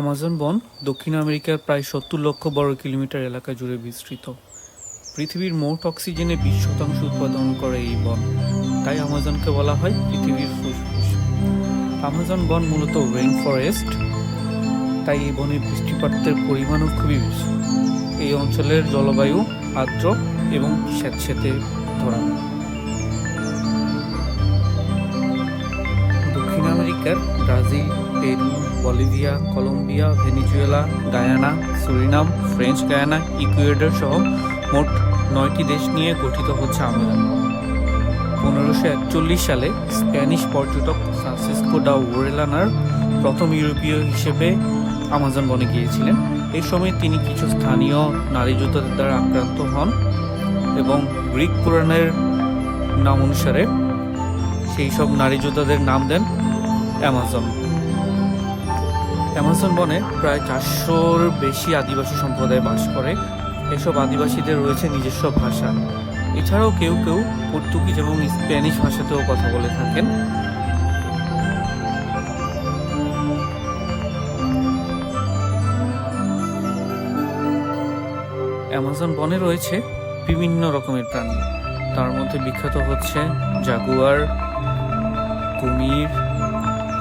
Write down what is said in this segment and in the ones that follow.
Amazon বন দক্ষিণ আমেরিকার প্রায় সত্তর লক্ষ বর্গ কিলোমিটার এলাকা জুড়ে বিস্তৃত। পৃথিবীর মোট অক্সিজেনের বিশ শতাংশ উৎপাদন করে এই বন। তাই আমাজনকে বলা হয় পৃথিবীর ফুসফুস। আমাজন বন মূলত রেইন ফরেস্ট, তাই এই বনের বৃষ্টিপাতের পরিমাণও খুবই বেশি। এই অঞ্চলের জলবায়ু আর্দ্র এবং স্যাঁতস্যাঁতে ধরা। দক্ষিণ আমেরিকার Brazil Peru Bolivia, Colombia, Venezuela, Guyana, Suriname, French Guiana, Ecuador সহ মোট নয়টি দেশ নিয়ে গঠিত হচ্ছে আমাজন পনেরোশো একচল্লিশ সালে স্প্যানিশ পর্যটক ফ্রান্সিসকো ডা ওরেলানার প্রথম ইউরোপীয় হিসেবে আমাজন বনে গিয়েছিলেন। এই সময় তিনি কিছু স্থানীয় নারী যোদ্ধাদের দ্বারা আক্রান্ত হন এবং গ্রিক পুরাণের নাম অনুসারে সেই সব নারী যোদ্ধাদের নাম দেন অ্যামাজন। অ্যামাজন বনে প্রায় চারশোর বেশি আদিবাসী সম্প্রদায় বাস করে। এসব আদিবাসীদের রয়েছে নিজস্ব ভাষা। এছাড়াও কেউ কেউ পর্তুগিজ এবং স্প্যানিশ ভাষাতেও কথা বলে থাকেন। অ্যামাজন বনে রয়েছে বিভিন্ন রকমের প্রাণী। তার মধ্যে বিখ্যাত হচ্ছে জাগুয়ার, কুমির,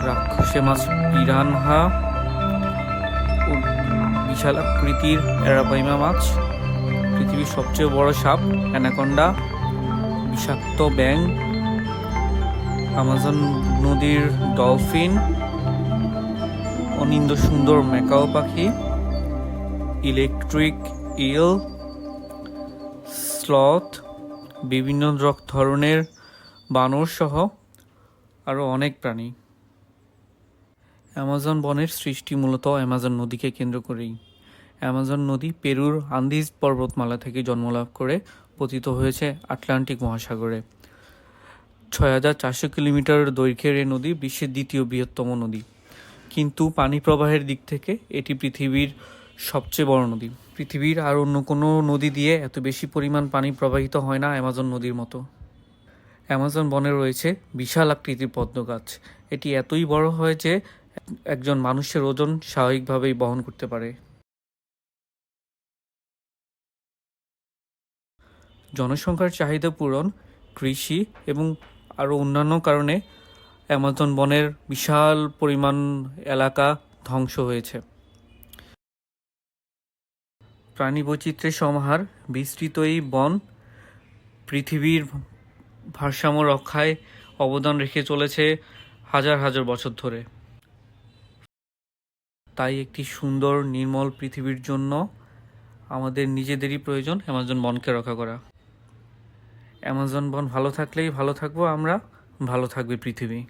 রাক্ষসে মাছ, পিরানহা ও বিশাল আকৃতির অ্যারাপাইমা মাছ, পৃথিবীর সবচেয়ে বড় সাপ, অ্যানাকন্ডা, বিষাক্ত ব্যাং আমাজন নদীর ডলফিন, অনিন্দ সুন্দর ম্যাকাও পাখি, ইলেকট্রিক ইল, স্লথ, বিভিন্ন ধরনের বানর সহ আরও অনেক প্রাণী। অ্যামাজন বনের সৃষ্টি মূলত অ্যামাজন নদীকে কেন্দ্র করেই। অ্যামাজন নদী পেরুর আন্দিজ পর্বতমালা থেকে জন্মলাভ করে পতিত হয়েছে আটলান্টিক মহাসাগরে। ছয় হাজার চারশো কিলোমিটার দৈর্ঘ্যের এই নদী বিশ্বের দ্বিতীয় বৃহত্তম নদী। কিন্তু পানি প্রবাহের দিক থেকে এটি পৃথিবীর সবচেয়ে বড় নদী। পৃথিবীর আর অন্য কোনো নদী দিয়ে এত বেশি পরিমাণ পানি প্রবাহিত হয় না অ্যামাজন নদীর মতো। অ্যামাজন বনে রয়েছে বিশাল আকৃতির পদ্ম গাছ এটি এতই বড় হয় যে একজন মানুষের ওজন স্বাভাবিকভাবেই বহন করতে পারে। জনসংখ্যার চাহিদা পূরণ, কৃষি এবং আরও অন্যান্য কারণে অ্যামাজন বনের বিশাল পরিমাণ এলাকা ধ্বংস হয়েছে। প্রাণী বৈচিত্র্যের সমাহার, বিস্তৃত এই বন পৃথিবীর ভারসাম্য রক্ষায় অবদান রেখে চলেছে হাজার হাজার বছর ধরে। তাই একটি সুন্দর, নির্মল পৃথিবীর জন্য আমাদের নিজেদেরই প্রয়োজন অ্যামাজন বনকে রক্ষা করা। অ্যামাজন বন, ভালো থাকলেই ভালো থাকব আমরা, ভালো থাকবে পৃথিবী।